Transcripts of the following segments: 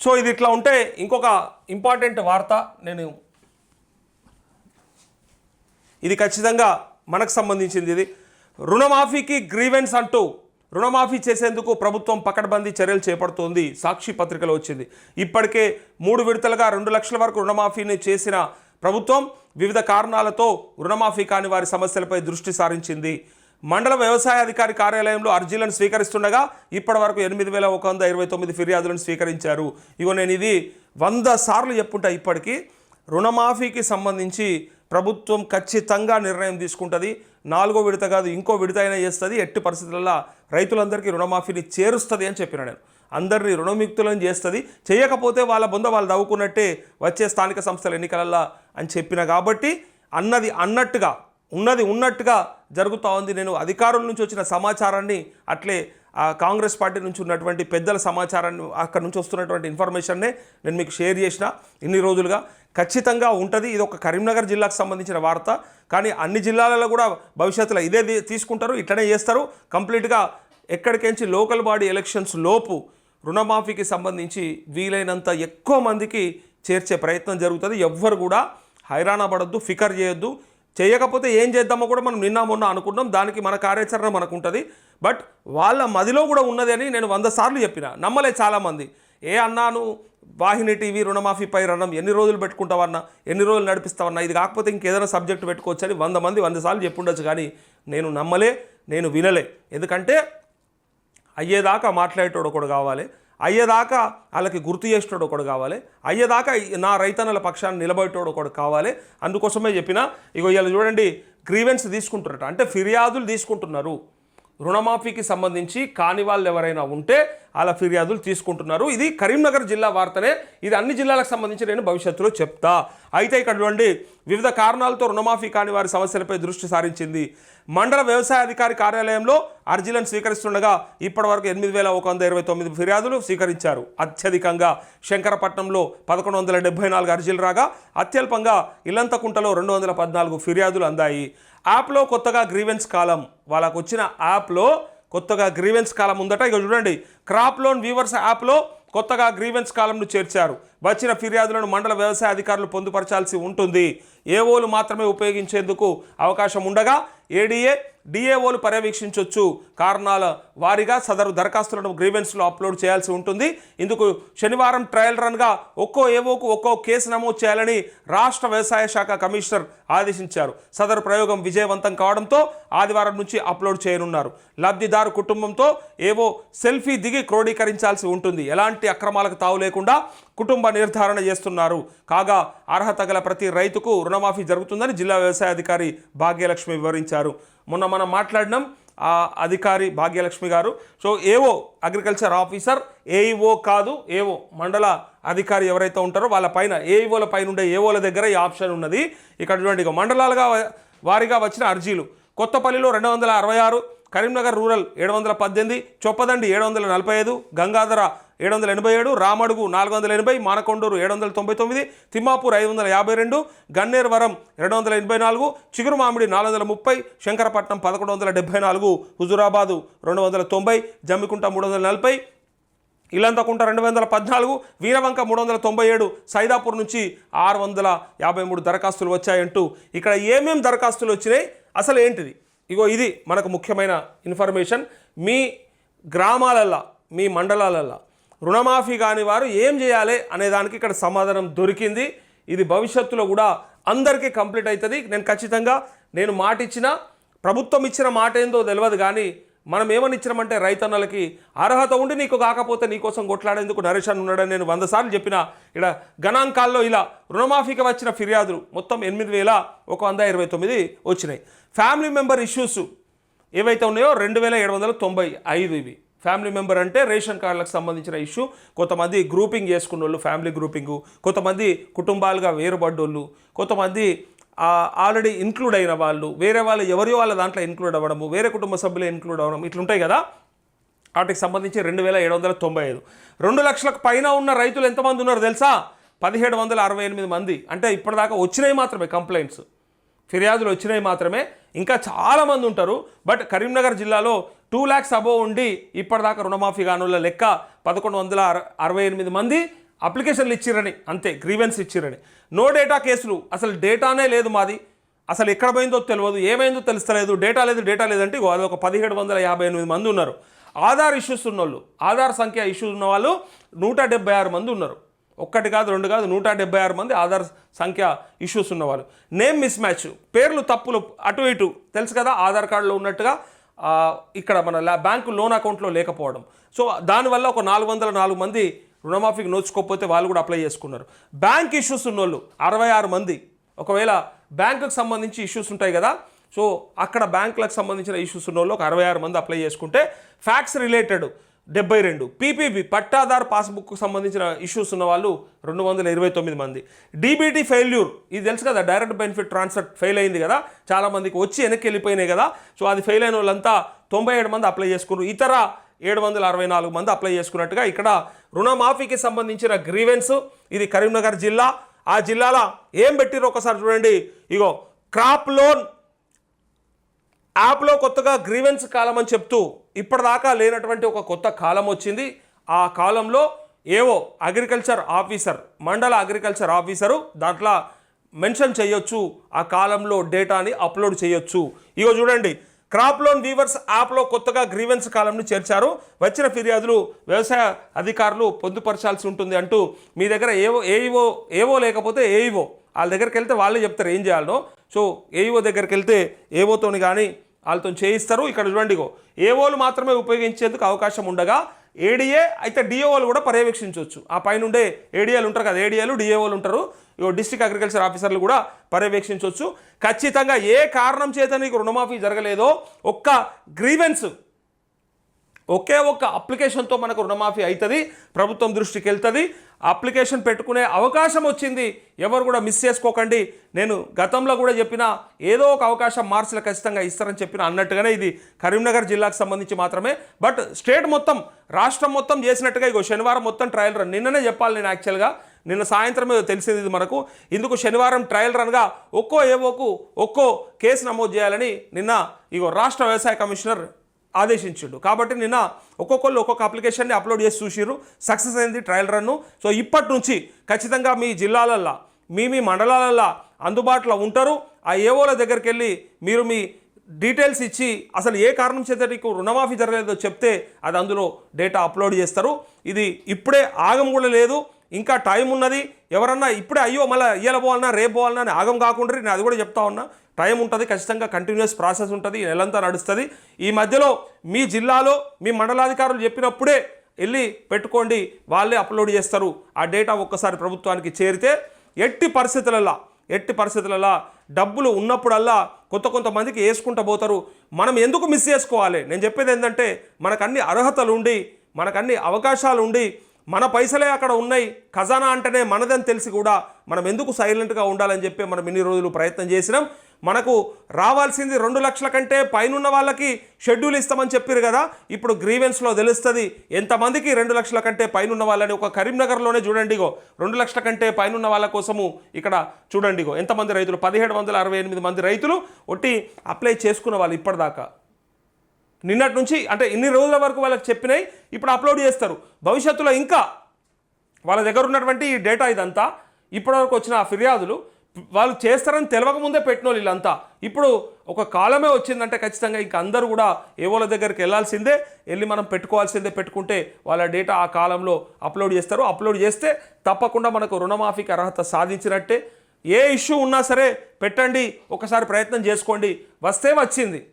So ఇది ఇట్లా ఉంటే ఇంకొక ఇంపార్టెంట్ వార్త నేను ఇది ఖచ్చితంగా మనకు సంబంధించింది ఇది. రుణమాఫీకి గ్రీవెన్స్ అంటూ రుణమాఫీ చేసేందుకు ప్రభుత్వం పకడ్బందీ చర్యలు చేపడుతోంది సాక్షి పత్రికలో వచ్చింది. ఇప్పటికే మూడు విడతలుగా రెండు లక్షల వరకు రుణమాఫీని చేసిన ప్రభుత్వం వివిధ కారణాలతో రుణమాఫీ కాని వారి సమస్యలపై దృష్టి సారించింది. మండల వ్యవసాయ అధికారి కార్యాలయంలో అర్జీలను స్వీకరిస్తుండగా ఇప్పటి వరకు ఎనిమిది వేల ఒక వంద ఇరవై తొమ్మిది ఫిర్యాదులను స్వీకరించారు. ఇగో నేను ఇది వంద సార్లు చెప్పుంటా ఇప్పటికీ. రుణమాఫీకి సంబంధించి ప్రభుత్వం ఖచ్చితంగా నిర్ణయం తీసుకుంటుంది. నాలుగో విడత కాదు ఇంకో విడత అయినా చేస్తుంది. ఎట్టి పరిస్థితులలో రైతులందరికీ రుణమాఫీని చేరుస్తుంది అని చెప్పిన నేను. అందరినీ రుణముక్తులను చేస్తుంది. చేయకపోతే వాళ్ళ బొంద వాళ్ళు దవ్వుకున్నట్టే వచ్చే స్థానిక సంస్థల ఎన్నికలల్లో అని చెప్పిన కాబట్టి అన్నది అన్నట్టుగా ఉన్నది ఉన్నట్టుగా జరుగుతూ ఉంది. నేను అధికారుల నుంచి వచ్చిన సమాచారాన్ని అట్లే ఆ కాంగ్రెస్ పార్టీ నుంచి ఉన్నటువంటి పెద్దల సమాచారాన్ని అక్కడ నుంచి వస్తున్నటువంటి ఇన్ఫర్మేషన్నే నేను మీకు షేర్ చేసిన ఇన్ని రోజులుగా. ఖచ్చితంగా ఉంటుంది. ఇది ఒక కరీంనగర్ జిల్లాకు సంబంధించిన వార్త. కానీ అన్ని జిల్లాలలో కూడా భవిష్యత్తులో ఇదే తీసుకుంటారు. ఇట్లనే చేస్తారు. కంప్లీట్గా ఎక్కడికెంచి లోకల్ బాడీ ఎలక్షన్స్ లోపు రుణమాఫీకి సంబంధించి వీలైనంత ఎక్కువ మందికి చేర్చే ప్రయత్నం జరుగుతుంది. ఎవ్వరు కూడా హైరాణ పడద్దు ఫికర్ చేయొద్దు. చేయకపోతే ఏం చేద్దామో కూడా మనం నిన్న మొన్న అనుకున్నాం. దానికి మన కార్యాచరణ మనకు ఉంటుంది బట్ వాళ్ళ మదిలో కూడా ఉన్నది అని నేను వంద సార్లు చెప్పిన. నమ్మలే చాలామంది. ఏ అన్నాను? వాహిని టీవీ రుణమాఫీపై రణం ఎన్ని రోజులు పెట్టుకుంటావన్నా? ఎన్ని రోజులు నడిపిస్తావన్నా? ఇది కాకపోతే ఇంకేదైనా సబ్జెక్ట్ పెట్టుకోవచ్చు అని వంద మంది వంద సార్లు చెప్పుండొచ్చు. కానీ నేను నమ్మలే నేను వినలే. ఎందుకంటే అయ్యేదాకా మాట్లాడేటోడు ఒకడు కావాలి. అయ్యేదాకా వాళ్ళకి గుర్తు చేసేటోడు ఒకడు కావాలి. అయ్యేదాకా నా రైతన్నల పక్షాన్ని నిలబడేటోడు ఒకడు కావాలి. అందుకోసమే చెప్పిన ఇగో ఇలా చూడండి గ్రీవెన్స్ తీసుకుంటున్నట్టు అంటే ఫిర్యాదులు తీసుకుంటున్నారు. రుణమాఫీకి సంబంధించి కాని వాళ్ళు ఎవరైనా ఉంటే అలా ఫిర్యాదులు తీసుకుంటున్నారు. ఇది కరీంనగర్ జిల్లా వార్తనే. ఇది అన్ని జిల్లాలకు సంబంధించి నేను భవిష్యత్తులో చెప్తా. అయితే ఇక్కడ చూడండి వివిధ కారణాలతో రుణమాఫీ కాని వారి సమస్యలపై దృష్టి సారించింది. మండల వ్యవసాయ అధికారి కార్యాలయంలో అర్జీలను స్వీకరిస్తుండగా ఇప్పటివరకు ఎనిమిది వేల ఒక వంద ఇరవై తొమ్మిది ఫిర్యాదులు స్వీకరించారు. అత్యధికంగా శంకరపట్నంలో పదకొండు వందల డెబ్బై నాలుగు అర్జీలు రాగా అత్యల్పంగా ఇల్లంతకుంటలో రెండు వందల పద్నాలుగు ఫిర్యాదులు అందాయి. యాప్లో కొత్తగా గ్రీవెన్స్ కాలం వాళ్ళకు వచ్చిన యాప్లో కొత్తగా గ్రీవెన్స్ కాలం ఉందట. ఇక చూడండి క్రాప్ లోన్ వీవర్స్ యాప్లో కొత్తగా గ్రీవెన్స్ కాలంను చేర్చారు. వచ్చిన ఫిర్యాదులను మండల వ్యవసాయ అధికారులు పొందుపరచాల్సి ఉంటుంది. ఏఓలు మాత్రమే ఉపయోగించేందుకు అవకాశం ఉండగా ఏడీఏ డిఏఓలు పర్యవేక్షించవచ్చు కారణాల వారీగా సదరు దరఖాస్తులను గ్రీవెన్స్లో అప్లోడ్ చేయాల్సి ఉంటుంది. ఇందుకు శనివారం ట్రయల్ రన్గా ఒక్కో ఏవోకు ఒక్కో కేసు నమోదు చేయాలని రాష్ట్ర వ్యవసాయ శాఖ కమిషనర్ ఆదేశించారు. సదరు ప్రయోగం విజయవంతం కావడంతో ఆదివారం నుంచి అప్లోడ్ చేయనున్నారు. లబ్ధిదారు కుటుంబంతో ఏవో సెల్ఫీ దిగి క్రోడీకరించాల్సి ఉంటుంది. ఎలాంటి అక్రమాలకు తావు లేకుండా కుటుంబ నిర్ధారణ చేస్తున్నారు. కాగా అర్హత గల ప్రతి రైతుకు రుణమాఫీ జరుగుతుందని జిల్లా వ్యవసాయ అధికారి భాగ్యలక్ష్మి వివరించారు. మొన్న మనం మాట్లాడినాం ఆ అధికారి భాగ్యలక్ష్మి గారు. సో ఏవో అగ్రికల్చర్ ఆఫీసర్ ఏఈఓ కాదు ఏవో మండల అధికారి ఎవరైతే ఉంటారో వాళ్ళ పైన ఏఈఓల పైన ఉండే ఏఓల దగ్గర ఈ ఆప్షన్ ఉన్నది. ఇక్కడ చూడండి మండలాలుగా వారిగా వచ్చిన అర్జీలు. కొత్తపల్లిలో రెండు వందల అరవై ఆరు కరీంనగర్ రూరల్ ఏడు వందల పద్దెనిమిది చొప్పదండి ఏడు వందల నలభై ఐదు గంగాధర ఏడు వందల ఎనభై ఏడు రామడుగు నాలుగు వందల ఎనభై మానకొండూరు ఏడు వందల తొంభై తొమ్మిది తిమ్మాపూర్ ఐదు వందల యాభై రెండు గన్నేరువరం రెండు వందల ఎనభై నాలుగు చిగురు మామిడి నాలుగు వందల ముప్పై శంకరపట్నం పదకొండు వందల డెబ్బై నాలుగు హుజురాబాదు రెండు వందల తొంభై జమ్మికుంట మూడు వందల నలభై ఇల్లంతకుంట రెండు వందల పద్నాలుగు వీరవంక మూడు వందల తొంభై ఏడు సైదాపూర్ నుంచి ఆరు వందల యాభై మూడు దరఖాస్తులు వచ్చాయంటూ ఇక్కడ ఏమేమి దరఖాస్తులు వచ్చినాయి అసలు ఏంటిది? ఇగో ఇది మనకు ముఖ్యమైన ఇన్ఫర్మేషన్. మీ గ్రామాలల్లో మీ మండలాలల్లో రుణమాఫీ కాని వారు ఏం చేయాలి అనే దానికి ఇక్కడ సమాధానం దొరికింది. ఇది భవిష్యత్తులో కూడా అందరికీ కంప్లీట్ అవుతుంది నేను ఖచ్చితంగా నేను మాట ఇచ్చిన ప్రభుత్వం ఇచ్చిన మాట ఏందో తెలియదు కానీ మనం ఏమని ఇచ్చినామంటే రైతన్నలకి అర్హత ఉండి నీకు కాకపోతే నీకోసం కొట్లాడేందుకు నరేష్ అని ఉన్నాడని నేను వంద సార్లు చెప్పిన. ఇక్కడ గణాంకాల్లో ఇలా రుణమాఫీకి వచ్చిన ఫిర్యాదులు మొత్తం ఎనిమిది వేల ఒక వంద ఇరవై తొమ్మిది వచ్చినాయి. ఫ్యామిలీ మెంబర్ ఇష్యూస్ ఏవైతే ఉన్నాయో రెండు వేల ఏడు వందల తొంభై ఐదు ఇవి. ఫ్యామిలీ మెంబర్ అంటే రేషన్ కార్డులకు సంబంధించిన ఇష్యూ. కొంతమంది గ్రూపింగ్ చేసుకున్న వాళ్ళు ఫ్యామిలీ గ్రూపింగు. కొంతమంది కుటుంబాలుగా వేరుపడ్డోళ్ళు కొంతమంది ఆల్రెడీ ఇన్క్లూడ్ అయిన వాళ్ళు. వేరే వాళ్ళు ఎవరి వాళ్ళ దాంట్లో ఇన్క్లూడ్ అవ్వడము. వేరే కుటుంబ సభ్యులు ఇన్క్లూడ్ అవ్వడం. ఇట్లుంటాయి కదా? వాటికి సంబంధించి రెండు వేల ఏడు వందల తొంభై ఐదు. రెండు లక్షలకు పైన ఉన్న రైతులు ఎంతమంది ఉన్నారు తెలుసా? పదిహేడు వందల అరవై ఎనిమిది మంది. అంటే ఇప్పటిదాకా వచ్చినాయి మాత్రమే కంప్లైంట్స్ ఫిర్యాదులు వచ్చినాయి మాత్రమే. ఇంకా చాలామంది ఉంటారు. బట్ కరీంనగర్ జిల్లాలో టూ ల్యాక్స్ అబోవ్ ఉండి ఇప్పటిదాకా రుణమాఫీ కానుల లెక్క పదకొండు వందల అరవై ఎనిమిది మంది అప్లికేషన్లు ఇచ్చిరని. అంతే గ్రీవెన్స్ ఇచ్చిరని. నో డేటా కేసులు. అసలు డేటానే లేదు మాది. అసలు ఎక్కడ పోయిందో తెలియదు. ఏమైందో తెలుస్తలేదు. డేటా లేదు డేటా లేదంటే అది ఒక పదిహేడు వందల యాభై ఎనిమిది మంది ఉన్నారు. ఆధార్ ఇష్యూస్ ఉన్నోళ్ళు. ఆధార్ సంఖ్య ఇష్యూస్ ఉన్న వాళ్ళు నూట డెబ్బై ఆరు మంది ఉన్నారు. ఒక్కటి కాదు రెండు కాదు నూట డెబ్బై ఆరు మంది ఆధార్ సంఖ్య ఇష్యూస్ ఉన్నవాళ్ళు. నేమ్ మిస్ మ్యాచ్ పేర్లు తప్పులు అటు ఇటు. తెలుసు కదా ఆధార్ కార్డులో ఉన్నట్టుగా ఇక్కడ మన బ్యాంకు లోన్ అకౌంట్లో లేకపోవడం. సో దానివల్ల ఒక నాలుగు వందల నాలుగు మంది రుణమాఫీకి నోచుకోకపోతే వాళ్ళు కూడా అప్లై చేసుకున్నారు. బ్యాంక్ ఇష్యూస్ ఉన్నోళ్ళు అరవై ఆరు మంది. ఒకవేళ బ్యాంకుకు సంబంధించి ఇష్యూస్ ఉంటాయి కదా సో అక్కడ బ్యాంకులకు సంబంధించిన ఇష్యూస్ ఉన్న వాళ్ళు ఒక అరవై ఆరు మంది అప్లై చేసుకుంటే ఫ్యాక్స్ రిలేటెడ్ డెబ్బై రెండు. పీపీబీ పట్టాదార్ పాస్బుక్కు సంబంధించిన ఇష్యూస్ ఉన్న వాళ్ళు రెండు వందల ఇరవై తొమ్మిది మంది. డీబీటీ ఫెయిల్యూర్ ఇది తెలుసు కదా డైరెక్ట్ బెనిఫిట్ ట్రాన్స్ఫర్ ఫెయిల్ అయింది కదా చాలామందికి వచ్చి వెనక్కి వెళ్ళిపోయినాయి కదా సో అది ఫెయిల్ అయిన వాళ్ళంతా తొంభై ఏడు మంది అప్లై చేసుకున్నారు. ఇతర ఏడు వందల అరవై నాలుగు మంది అప్లై చేసుకున్నట్టుగా ఇక్కడ రుణమాఫీకి సంబంధించిన గ్రీవెన్స్ ఇది కరీంనగర్ జిల్లా. ఆ జిల్లాలో ఏం పెట్టిరో ఒకసారి చూడండి. ఇగో క్రాప్ లోన్ యాప్లో కొత్తగా గ్రీవెన్స్ కాలం అని చెప్తూ ఇప్పటిదాకా లేనటువంటి ఒక కొత్త కాలం వచ్చింది. ఆ కాలంలో ఏవో అగ్రికల్చర్ ఆఫీసర్ మండల అగ్రికల్చర్ ఆఫీసరు దాంట్లో మెన్షన్ చేయొచ్చు. ఆ కాలంలో డేటాని అప్లోడ్ చేయొచ్చు. ఇగో చూడండి క్రాప్ లోన్ వీవర్స్ యాప్లో కొత్తగా గ్రీవెన్స్ కాలంని చేర్చారు. వచ్చిన ఫిర్యాదులు వ్యవసాయ అధికారులు పొందుపరచాల్సి ఉంటుంది అంటూ మీ దగ్గర ఏవో ఏఈఓ ఏవో లేకపోతే ఏఈఓ వాళ్ళ దగ్గరికి వెళ్తే వాళ్ళే చెప్తారు ఏం చేయాలనో. సో ఏఓ దగ్గరికి వెళ్తే ఏఓతోని కానీ వాళ్ళతో చేయిస్తారు. ఇక్కడ చూడండిగో ఏఓలు మాత్రమే ఉపయోగించేందుకు అవకాశం ఉండగా ఏడిఏ అయితే డిఓలు కూడా పర్యవేక్షించవచ్చు. ఆ పైన ఉండే ఏడిఏలు ఉంటారు కదా ఏడిఏలు డిఏఓలు ఉంటారు. ఇగో డిస్ట్రిక్ట్ అగ్రికల్చర్ ఆఫీసర్లు కూడా పర్యవేక్షించవచ్చు. ఖచ్చితంగా ఏ కారణం చేత నీకు రుణమాఫీ జరగలేదో ఒక్క గ్రీవెన్స్ ఒకే ఒక్క అప్లికేషన్తో మనకు రుణమాఫీ అవుతుంది ప్రభుత్వం దృష్టికి వెళ్తుంది అప్లికేషన్ పెట్టుకునే అవకాశం వచ్చింది ఎవరు కూడా మిస్ చేసుకోకండి. నేను గతంలో కూడా చెప్పిన ఏదో ఒక అవకాశం మార్చిలో ఖచ్చితంగా ఇస్తారని చెప్పిన అన్నట్టుగానే ఇది కరీంనగర్ జిల్లాకు సంబంధించి మాత్రమే. బట్ స్టేట్ మొత్తం రాష్ట్రం మొత్తం చేసినట్టుగా ఇగో శనివారం మొత్తం ట్రయల్ రన్. నిన్ననే చెప్పాలి నేను యాక్చువల్గా. నిన్న సాయంత్రమే తెలిసింది ఇది మనకు. ఇందుకు శనివారం ట్రయల్ రన్గా ఒక్కో ఏవోకు ఒక్కో కేసు నమోదు చేయాలని నిన్న ఇగో రాష్ట్ర వ్యవసాయ కమిషనర్ ఆదేశించిండు. కాబట్టి నిన్న ఒక్కొక్కళ్ళు ఒక్కొక్క అప్లికేషన్ని అప్లోడ్ చేసి చూసిర్రు. సక్సెస్ అయింది ట్రయల్ రన్ను. సో ఇప్పటి నుంచి ఖచ్చితంగా మీ జిల్లాలల్లో మీ మీ మండలాలల్లో అందుబాటులో ఉంటారు. ఆ ఏవోల దగ్గరికి వెళ్ళి మీరు మీ డీటెయిల్స్ ఇచ్చి అసలు ఏ కారణం చేత నీకు రుణమాఫీ జరగలేదో చెప్తే అది అందులో డేటా అప్లోడ్ చేస్తారు. ఇది ఇప్పుడే ఆగం కూడా లేదు. ఇంకా టైం ఉన్నది. ఎవరన్నా ఇప్పుడే అయ్యో మళ్ళీ ఇయ్యాల పోవాలన్నా రేపు పోవాలన్నా అని ఆగం కాకుండా నేను అది కూడా చెప్తా ఉన్నా. టైం ఉంటుంది ఖచ్చితంగా కంటిన్యూస్ ప్రాసెస్ ఉంటుంది ఈ నెలంతా నడుస్తుంది. ఈ మధ్యలో మీ జిల్లాలో మీ మండలాధికారులు చెప్పినప్పుడే వెళ్ళి పెట్టుకోండి వాళ్ళే అప్లోడ్ చేస్తారు. ఆ డేటా ఒక్కసారి ప్రభుత్వానికి చేరితే ఎట్టి పరిస్థితులలో ఎట్టి పరిస్థితులలో డబ్బులు ఉన్నప్పుడల్లా కొత్త కొంతమందికి వేసుకుంటూ పోతారు. మనం ఎందుకు మిస్ చేసుకోవాలి? నేను చెప్పేది ఏంటంటే మనకు అన్ని అర్హతలు ఉండి మనకు అన్ని అవకాశాలు ఉండి మన పైసలే అక్కడ ఉన్నాయి ఖజానా అంటేనే మనదని తెలిసి కూడా మనం ఎందుకు సైలెంట్గా ఉండాలని చెప్పి మనం ఇన్ని రోజులు ప్రయత్నం చేసినాం. మనకు రావాల్సింది రెండు లక్షల కంటే పైనున్న వాళ్ళకి షెడ్యూల్ ఇస్తామని చెప్పారు కదా. ఇప్పుడు గ్రీవెన్స్లో తెలుస్తుంది ఎంతమందికి రెండు లక్షల కంటే పైనున్న వాళ్ళని ఒక కరీంనగర్లోనే చూడండిగో రెండు లక్షల కంటే పైనున్న వాళ్ళ కోసము ఇక్కడ చూడండిగో ఎంతమంది రైతులు? పదిహేడు వందల అరవై ఎనిమిది మంది రైతులు ఒట్టి అప్లై చేసుకున్న వాళ్ళు ఇప్పటిదాకా. నిన్నటి నుంచి అంటే ఇన్ని రోజుల వరకు వాళ్ళకి చెప్పినాయి ఇప్పుడు అప్లోడ్ చేస్తారు. భవిష్యత్తులో ఇంకా వాళ్ళ దగ్గర ఉన్నటువంటి ఈ డేటా ఇదంతా ఇప్పటివరకు వచ్చిన ఆ ఫిర్యాదులు వాళ్ళు చేస్తారని తెలియక ముందే పెట్టిన వాళ్ళు వీళ్ళంతా. ఇప్పుడు ఒక కాలమే వచ్చిందంటే ఖచ్చితంగా ఇంక అందరూ కూడా ఏవోల దగ్గరికి వెళ్ళాల్సిందే. వెళ్ళి మనం పెట్టుకోవాల్సిందే పెట్టుకుంటే వాళ్ళ డేటా ఆ కాలంలో అప్లోడ్ చేస్తారు. అప్లోడ్ చేస్తే తప్పకుండా మనకు రుణమాఫీకి అర్హత సాధించినట్టే. ఏ ఇష్యూ ఉన్నా సరే పెట్టండి. ఒకసారి ప్రయత్నం చేసుకోండి. వస్తే వచ్చింది.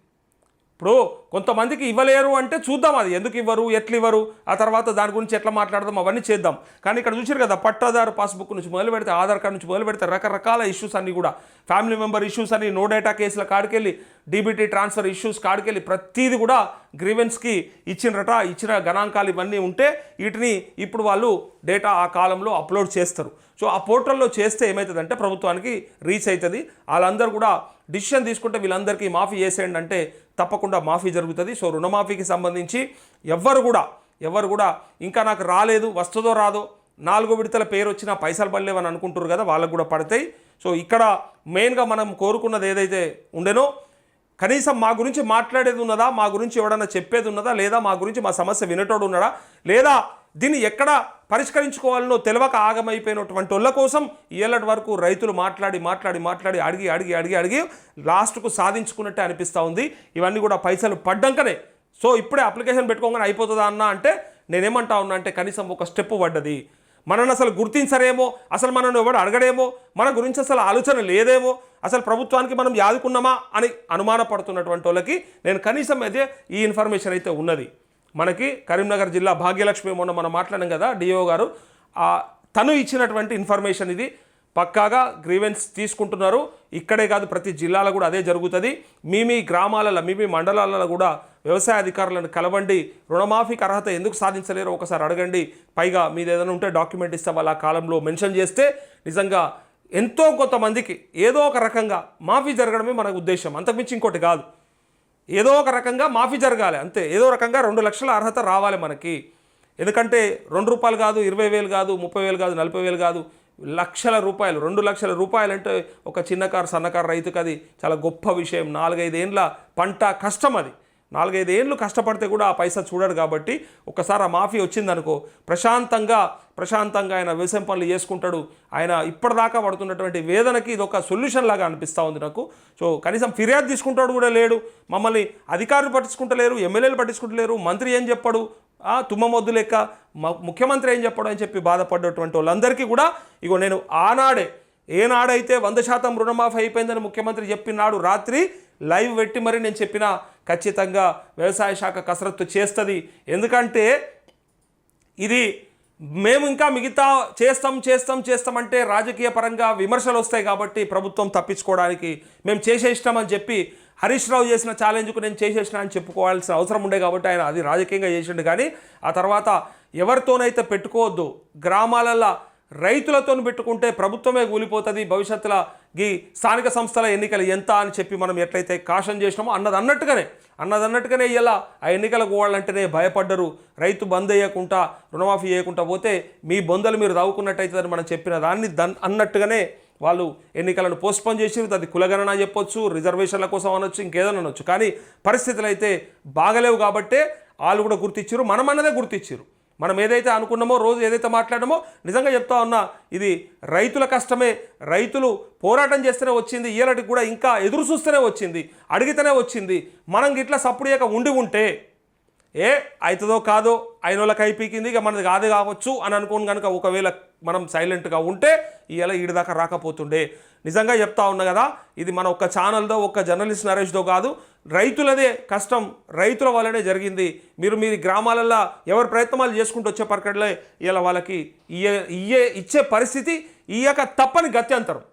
ఇప్పుడు కొంతమందికి ఇవ్వలేరు అంటే చూద్దాం అది. ఎందుకు ఇవ్వరు? ఎట్లా ఇవ్వరు ఆ తర్వాత దాని గురించి ఎట్లా మాట్లాడదాం? అవన్నీ చేద్దాం. కానీ ఇక్కడ చూసారు కదా పట్టాదారు పాస్బుక్ నుంచి మొదలు పెడితే ఆధార్ కార్డు నుంచి మొదలు పెడితే రకరకాల ఇష్యూస్ అన్నీ కూడా. ఫ్యామిలీ మెంబర్ ఇష్యూస్ అని నో డేటా కేసుల కాడికెళ్ళి డీబీటీ ట్రాన్స్ఫర్ ఇష్యూస్ కాడికెళ్ళి ప్రతీది కూడా గ్రీవెన్స్కి ఇచ్చినరట ఇచ్చిన గణాంకాలు ఇవన్నీ ఉంటే వీటిని ఇప్పుడు వాళ్ళు డేటా ఆ కాలంలో అప్లోడ్ చేస్తారు. సో ఆ పోర్టల్లో చేస్తే ఏమవుతుందంటే ప్రభుత్వానికి రీచ్ అవుతుంది వాళ్ళందరూ కూడా డిసిషన్ తీసుకుంటే వీళ్ళందరికీ మాఫీ చేసేయండి అంటే తప్పకుండా మాఫీ జరుగుతుంది. సో రుణమాఫీకి సంబంధించి ఎవ్వరు కూడా ఎవరు కూడా ఇంకా నాకు రాలేదు వస్తుందో రాదో నాలుగో విడతల పేరు వచ్చినా పైసలు పడలేవని అనుకుంటారు కదా వాళ్ళకు కూడా పడతాయి. సో ఇక్కడ మెయిన్గా మనం కోరుకున్నది ఏదైతే ఉండేనో కనీసం మా గురించి మాట్లాడేది ఉన్నదా? మా గురించి ఎవడన్నా చెప్పేది ఉన్నదా? లేదా మా గురించి మా సమస్య వినటోడు ఉన్నాడా? లేదా దీన్ని ఎక్కడ పరిష్కరించుకోవాలనో తెలియక ఆగమైపోయినటువంటి వాళ్ళ కోసం ఏళ్ళటి వరకు రైతులు మాట్లాడి మాట్లాడి మాట్లాడి అడిగి అడిగి అడిగి అడిగి లాస్ట్కు సాధించుకున్నట్టే అనిపిస్తూ ఉంది. ఇవన్నీ కూడా పైసలు పడ్డాకనే. సో ఇప్పుడే అప్లికేషన్ పెట్టుకోగానే అయిపోతుందా అన్న అంటే నేనేమంటా ఉన్నా అంటే కనీసం ఒక స్టెప్ పడ్డది. మనల్ని అసలు గుర్తించరేమో? అసలు మనల్ని ఎవడు అడగడేమో? మన గురించి అసలు ఆలోచన లేదేమో? అసలు ప్రభుత్వానికి మనం యాదుకున్నామా? అని అనుమానపడుతున్నటువంటి వాళ్ళకి నేను కనీసం అయితే ఈ ఇన్ఫర్మేషన్ అయితే ఉన్నది. మనకి కరీంనగర్ జిల్లా భాగ్యలక్ష్మి మొన్న మనం మాట్లాడాం కదా డిఓ గారు. తను ఇచ్చినటువంటి ఇన్ఫర్మేషన్ ఇది. పక్కాగా గ్రీవెన్స్ తీసుకుంటున్నారు. ఇక్కడే కాదు ప్రతి జిల్లాలో కూడా అదే జరుగుతుంది. మీ మీ గ్రామాలలో మీ మీ మండలాలలో కూడా వ్యవసాయ అధికారులను కలవండి. రుణమాఫీకి అర్హత ఎందుకు సాధించలేరు ఒకసారి అడగండి. పైగా మీద ఏదైనా ఉంటే డాక్యుమెంట్ ఇస్తే వాళ్ళ ఆ కాలంలో మెన్షన్ చేస్తే నిజంగా ఎంతో కొంతమందికి ఏదో ఒక రకంగా మాఫీ జరగడమే మన ఉద్దేశం. అంతకుమించి ఇంకోటి కాదు. ఏదో ఒక రకంగా మాఫీ జరగాలి. అంతే. ఏదో రకంగా రెండు లక్షల అర్హత రావాలి మనకి. ఎందుకంటే రెండు రూపాయలు కాదు ఇరవై వేలు కాదు ముప్పై వేలు కాదు నలభై వేలు కాదు. లక్షల రూపాయలు రెండు లక్షల రూపాయలు అంటే ఒక చిన్నకారు సన్నకారు రైతుకు అది చాలా గొప్ప విషయం. నాలుగైదేండ్ల పంట కష్టం అది. నాలుగైదు ఏండ్లు కష్టపడితే కూడా ఆ పైసా చూడడు కాబట్టి ఒకసారి ఆ మాఫీ వచ్చిందనుకో ప్రశాంతంగా ప్రశాంతంగా ఆయన వ్యవసాయం పనులు చేసుకుంటాడు. ఆయన ఇప్పటిదాకా పడుతున్నటువంటి వేదనకి ఇది ఒక సొల్యూషన్ లాగా అనిపిస్తూ ఉంది నాకు. సో కనీసం ఫిర్యాదు తీసుకుంటాడు కూడా లేడు. మమ్మల్ని అధికారులు పట్టించుకుంటలేరు ఎమ్మెల్యేలు పట్టించుకుంటలేరు మంత్రి ఏం చెప్పాడు తుమ్మమొద్దు లెక్క ముఖ్యమంత్రి ఏం చెప్పడం అని చెప్పి బాధపడ్డటువంటి వాళ్ళందరికీ కూడా ఇగో నేను ఆనాడే ఏనాడైతే వంద శాతం రుణమాఫీ అయిపోయిందని ముఖ్యమంత్రి చెప్పినాడు రాత్రి లైవ్ పెట్టి మరి నేను చెప్పిన ఖచ్చితంగా వ్యవసాయ శాఖ కసరత్తు చేస్తుంది. ఎందుకంటే ఇది మేము ఇంకా మిగతా చేస్తాం చేస్తాం చేస్తామంటే రాజకీయ పరంగా విమర్శలు వస్తాయి కాబట్టి ప్రభుత్వం తప్పించుకోవడానికి మేము చేసేసినామని చెప్పి హరీష్ రావు చేసిన ఛాలెంజ్కు నేను చేసేసిన అని చెప్పుకోవాల్సిన అవసరం ఉండే కాబట్టి ఆయన అది రాజకీయంగా చేసిండు. కానీ ఆ తర్వాత ఎవరితోనైతే పెట్టుకోవద్దు గ్రామాలల్లో రైతులతో పెట్టుకుంటే ప్రభుత్వమే కూలిపోతుంది భవిష్యత్తులో ఈ స్థానిక సంస్థల ఎన్నికలు ఎంత అని చెప్పి మనం ఎట్లయితే కాషన్ చేసినామో అన్నది అన్నట్టుగానే అన్నది అన్నట్టుగానే ఇలా ఆ ఎన్నికలకు పోవాలంటేనే భయపడ్డరు. రైతు బంద్ చేయకుండా రుణమాఫీ చేయకుండా పోతే మీ బొందలు మీరు దావుకున్నట్టయితుందని మనం చెప్పిన దాన్ని దన్ అన్నట్టుగానే వాళ్ళు ఎన్నికలను పోస్ట్పోన్ చేసి అది కులగణన చెప్పొచ్చు రిజర్వేషన్ల కోసం అనొచ్చు ఇంకేదైనా అనొచ్చు. కానీ పరిస్థితులు అయితే బాగలేవు కాబట్టే వాళ్ళు కూడా గుర్తిచ్చారు మనం అన్నదే గుర్తిచ్చారు మనం ఏదైతే అనుకున్నామో రోజు ఏదైతే మాట్లాడామో నిజంగా చెప్తా ఉన్నా ఇది రైతుల కష్టమే. రైతులు పోరాటం చేస్తేనే వచ్చింది ఈలటికి కూడా ఇంకా ఎదురు చూస్తూనే వచ్చింది అడిగితేనే వచ్చింది. మనం గిట్లా సప్పుడు చేయక ఉండి ఉంటే ఏ అవుతుందో కాదో అయిన వాళ్ళకి అయిపోయింది ఇక మనది కాదు కావచ్చు అని అనుకోని కనుక ఒకవేళ మనం సైలెంట్గా ఉంటే ఇలా ఈడి దాకా రాకపోతుండే. నిజంగా చెప్తా ఉన్నా కదా ఇది మన ఒక్క ఛానల్దో ఒక్క జర్నలిస్ట్ నరేష్దో కాదు రైతులదే కష్టం రైతుల వల్లనే జరిగింది. మీరు మీ గ్రామాలల్లో ఎవరు ప్రయత్నాలు చేసుకుంటూ వచ్చే పరకడలే ఇలా వాళ్ళకి ఇయ్యే ఇయ్యే ఇచ్చే పరిస్థితి ఇయ్యక తప్పని గత్యంతరం.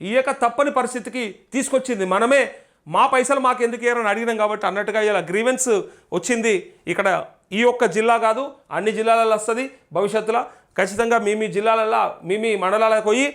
ఇయ్యక తప్పని పరిస్థితికి తీసుకొచ్చింది మనమే. మా పైసలు మాకు ఎందుకు ఇయ్యారని అడిగినాం కాబట్టి అన్నట్టుగా ఇలా గ్రీవెన్స్ వచ్చింది. ఇక్కడ ఈ ఒక్క జిల్లా కాదు అన్ని జిల్లాలలో వస్తుంది. భవిష్యత్తులో ఖచ్చితంగా మీ మీ జిల్లాలలో మీ మీ మండలాలకు పోయి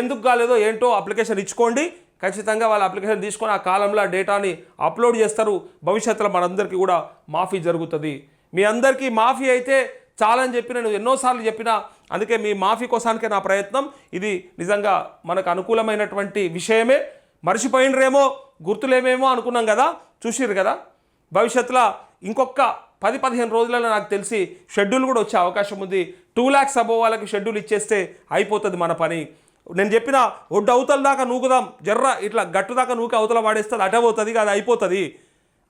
ఎందుకు కాలేదో ఏంటో అప్లికేషన్ ఇచ్చుకోండి. ఖచ్చితంగా వాళ్ళ అప్లికేషన్ తీసుకొని ఆ కాలంలో డేటాని అప్లోడ్ చేస్తారు. భవిష్యత్తులో మనందరికీ కూడా మాఫీ జరుగుతుంది. మీ అందరికీ మాఫీ అయితే చాలని చెప్పి నేను ఎన్నోసార్లు చెప్పినా అందుకే మీ మాఫీ కోసానికే నా ప్రయత్నం. ఇది నిజంగా మనకు అనుకూలమైనటువంటి విషయమే. మర్చిపోయినరేమో గుర్తులేమేమో అనుకున్నాం కదా చూసిర్రు కదా. భవిష్యత్తులో ఇంకొక పది పదిహేను రోజులలో నాకు తెలిసి షెడ్యూల్ కూడా వచ్చే అవకాశం ఉంది. టూ ల్యాక్స్ అబో వాళ్ళకి షెడ్యూల్ ఇచ్చేస్తే అయిపోతుంది మన పని. నేను చెప్పిన ఒడ్డు అవతల దాకా నూకుదాం జర్ర ఇట్లా గట్టు దాకా నూకి అవతల వాడేస్తే అది అటే అది అయిపోతుంది.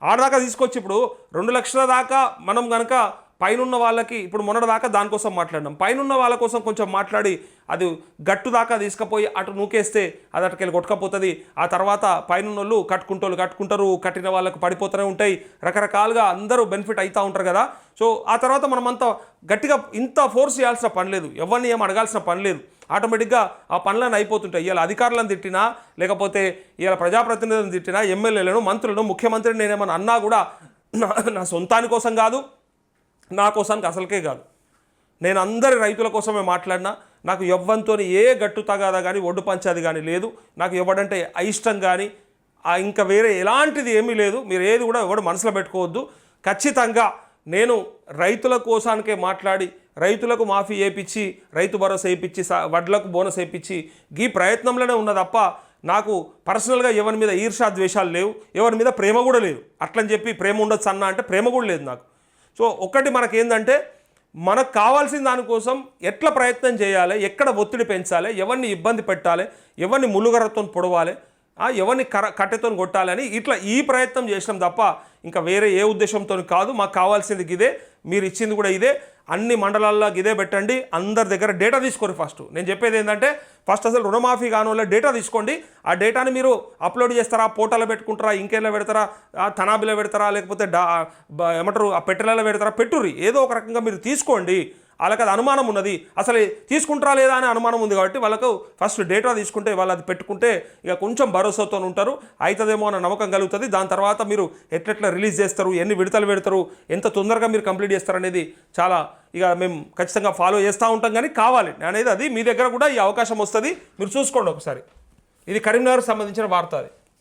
ఆడదాకా తీసుకొచ్చి ఇప్పుడు రెండు లక్షల దాకా మనం కనుక పైనున్న వాళ్ళకి ఇప్పుడు మొన్నటి దాకా దానికోసం మాట్లాడినాం. పైనున్న వాళ్ళ కోసం కొంచెం మాట్లాడి అది గట్టు దాకా తీసుకుపోయి అటు నూకేస్తే అది అటుకెళ్ళి కొట్టుకపోతుంది. ఆ తర్వాత పైనున్న వాళ్ళు కట్టుకుంటోళ్ళు కట్టుకుంటారు కట్టిన వాళ్ళకు పడిపోతూనే ఉంటాయి. రకరకాలుగా అందరూ బెనిఫిట్ అవుతూ ఉంటారు కదా. సో ఆ తర్వాత మనమంతా గట్టిగా ఇంత ఫోర్స్ చేయాల్సిన పని లేదు. ఎవరిని ఏం అడగాల్సిన పని లేదు. ఆటోమేటిక్గా ఆ పనులను అయిపోతుంటాయి. ఇలా అధికారులను తిట్టినా లేకపోతే ఇవాళ ప్రజాప్రతినిధులను తిట్టినా ఎమ్మెల్యేలను మంత్రులను ముఖ్యమంత్రిని నేనేమన్నా అన్నా కూడా నా నా సొంతాని కోసం కాదు. నా కోసానికి అసలుకే కాదు. నేను అందరి రైతుల కోసమే మాట్లాడినా నాకు ఎవ్వంతో ఏ గట్టు తగాదా కానీ ఒడ్డు పంచాది కానీ లేదు. నాకు ఎవడంటే అయిష్టం కానీ ఇంకా వేరే ఎలాంటిది ఏమీ లేదు. మీరు ఏది కూడా ఎవడు మనసులో పెట్టుకోవద్దు. ఖచ్చితంగా నేను రైతుల కోసానికే మాట్లాడి రైతులకు మాఫీ వేయించి రైతు భరోసా వేయించి స- వడ్లకు బోనస్ వేయించి ఈ ప్రయత్నంలోనే ఉన్న తప్ప నాకు పర్సనల్గా ఎవరి మీద ఈర్షా ద్వేషాలు లేవు ఎవరి మీద ప్రేమ కూడా లేదు. అట్లని చెప్పి ప్రేమ ఉండొచ్చు అన్న అంటే ప్రేమ కూడా లేదు నాకు. సో ఒక్కటి మనకేందంటే మనకు కావాల్సిన దానికోసం ఎట్లా ప్రయత్నం చేయాలి ఎక్కడ ఒత్తిడి పెంచాలి ఎవరిని ఇబ్బంది పెట్టాలి ఎవరిని ములుగరతో పొడవాలి ఎవరిని కర కట్టెతో కొట్టాలని ఇట్లా ఈ ప్రయత్నం చేసినాం తప్ప ఇంకా వేరే ఏ ఉద్దేశంతో కాదు. మాకు కావాల్సింది ఇదే. మీరు ఇచ్చింది కూడా ఇదే. అన్ని మండలాల్లో ఇదే పెట్టండి. అందరి దగ్గర డేటా తీసుకోరు ఫస్ట్. నేను చెప్పేది ఏంటంటే ఫస్ట్ అసలు రుణమాఫీ కాని వల్ల డేటా తీసుకోండి. ఆ డేటాని మీరు అప్లోడ్ చేస్తారా? పోర్టల్లో పెట్టుకుంటారా? ఇంకేలా పెడతారా? తనాబిలో పెడతారా? లేకపోతే డా ఏమంటారు? ఆ పెట్టెలలో పెడతారా? పెట్టుర్రి. ఏదో ఒక రకంగా మీరు తీసుకోండి. వాళ్ళకి అది అనుమానం ఉన్నది. అసలు తీసుకుంటారా లేదా అనే అనుమానం ఉంది కాబట్టి వాళ్ళకు ఫస్ట్ డేటా తీసుకుంటే వాళ్ళు అది పెట్టుకుంటే ఇక కొంచెం భరోసాతో ఉంటారు. అవుతుందేమో అన్న నమ్మకం కలుగుతుంది. దాని తర్వాత మీరు ఎట్లెట్లా రిలీజ్ చేస్తారు ఎన్ని విడతలు పెడతారు ఎంత తొందరగా మీరు కంప్లీట్ చేస్తారు అనేది చాలా ఇక మేము ఖచ్చితంగా ఫాలో చేస్తూ ఉంటాం కానీ కావాలి. అనేది అది మీ దగ్గర కూడా ఈ అవకాశం వస్తుంది. మీరు చూసుకోండి ఒకసారి. ఇది కరీంనగర్ సంబంధించిన వార్త అది.